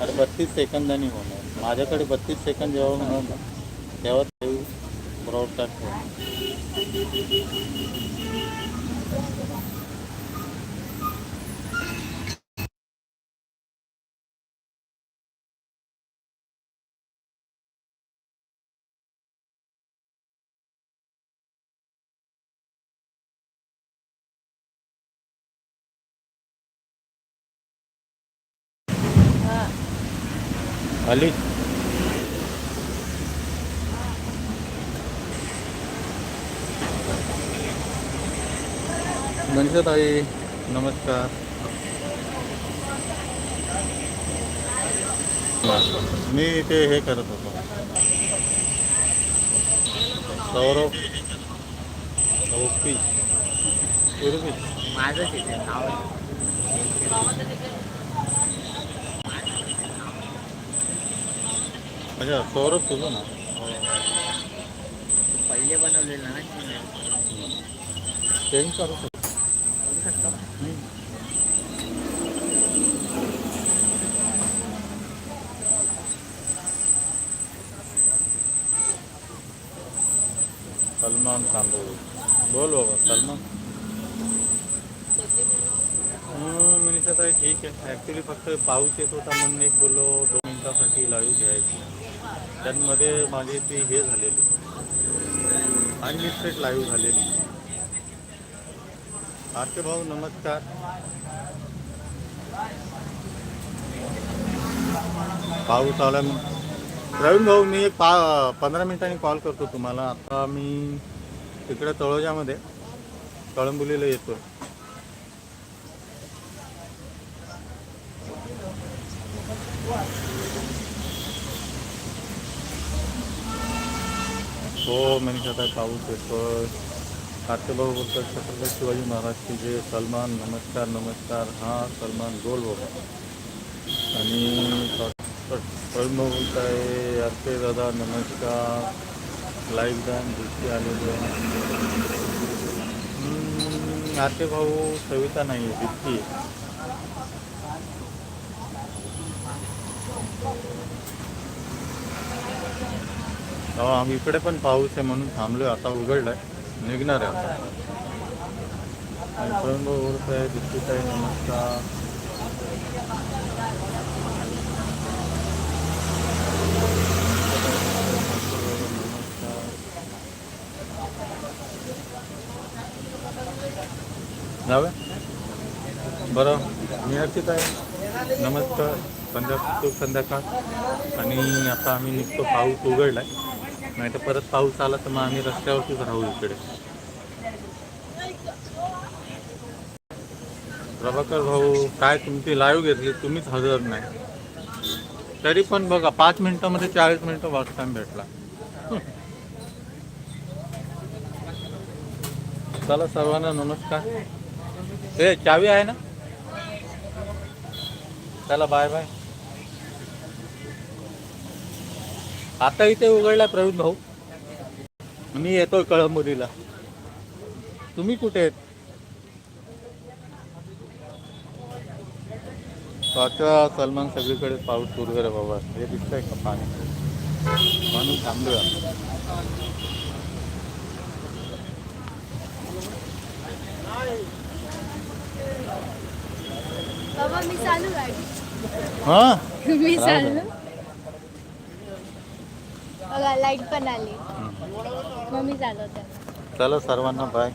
अरे बत्तीस सेकंदांनी होणार. माझ्याकडे बत्तीस सेकंद जेव्हा होणार ना तेव्हा ते ब्रॉडकास्ट होणार. आली ताई नमस्कार मी ते हे करत होतो. सौरभ. ओपी उर्वी माझंच येते नाव अच्छा सौरभ तुझं ना. पहिले बनवलेलं ना चेंज करू शकतो? सलमान तांबोळ बोल बाबा सलमान. मनीषा ताई ठीक आहे. ॲक्च्युली फक्त पाऊस येत होता म्हणून एक बोललो. दोन मिनिटासाठी लाईव्ह घ्यायची. त्यांमध्ये माझी ती हे झालेली. अनलिस्टेड लाईव्ह झालेली. आरके भाऊ नमस्कार. पाऊस आला प्रवीण भाऊ मी एक पा पंधरा मिनिटांनी कॉल करतो तुम्हाला. आता मी तिकडे तळोजामध्ये कळंबुलीला येतो हो म्हणजे आता पाऊस येतोय भाऊ बोलतात छत्रपती शिवाजी महाराज की जे सलमान नमस्कार नमस्कार। हा सलमान गोल बाबा आणि प्रवीण भाऊ बोलत आहे अर्पे दादा नमस्कार। लाईव्ह दान दृष्टी आलेले आरके भाऊ सविता नाही आहे दिसती आम्ही इकडे पण पाऊस आहे म्हणून थांबलोय आता उघडलाय निघणार आहे आता. आणि आहे भाऊ आहे नमस्कार. जावे बरं. मी अर्चित आहे. नमस्कार. संध्या संध्याकाळ. आणि आता आम्ही निघतो पाऊस उघडला आहे नाही. तर परत पाऊस आला तर मग आम्ही रस्त्यावरतीच राहू इकडे. प्रभाकर भाऊ काय तुमची लाईव्ह घेतली? तुम्हीच हजर नाही. तरी पण बघा पाच मिनिटामध्ये चाळीस मिनिटं वाच टाईम भेटला. चला सर्वांना नमस्कार. हे चावी आहे ना? चला बाय बाय आता इथे उघडला प्रवीण भाऊ. मी येतोय कळंबोलीला. तुम्ही कुठे आहेत? आता सलमान सगळीकडे पाऊस सुरू आहे बाबा. हे दिसतंय का पाणी? म्हणून. बाबा मी चालू गाडी. हा? मी हा? चालू? बघा लाइट पण आली. मग मी चालवते चला सर्वांना बाय